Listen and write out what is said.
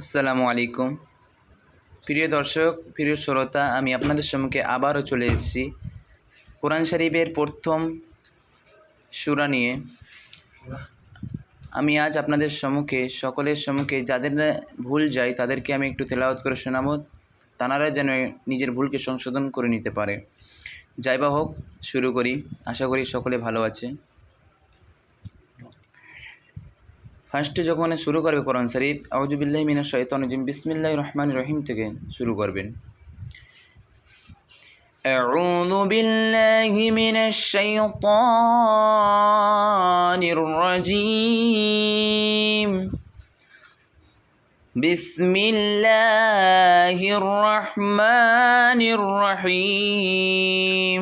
আসসালামু আলাইকুম। প্রিয় দর্শক, প্রিয় শ্রোতা, আমি আপনাদের সম্মুখে আবারও চলে এসেছি কোরআন শরীফের প্রথম সুরা নিয়ে। আমি আজ আপনাদের সম্মুখে, সকলের সম্মুখে যাদের ভুল যায় তাদেরকে আমি একটু তেলাওয়াত করে শোনাবো। তানারা যেন নিজের ভুলকে সংশোধন করে নিতে পারে। যাই বা হোক, শুরু করি। আশা করি সকলে ভালো আছে। ফার্স্টে যখন শুরু করবে কোরআন শরীফ আউজুবিল্লাহ মিনা শৈতান জিম বিসমিল্লাহ রহমান রহিম থেকে শুরু করবেন أعوذ بالله من الشيطان الرجيم بسم الله الرحمن الرحيم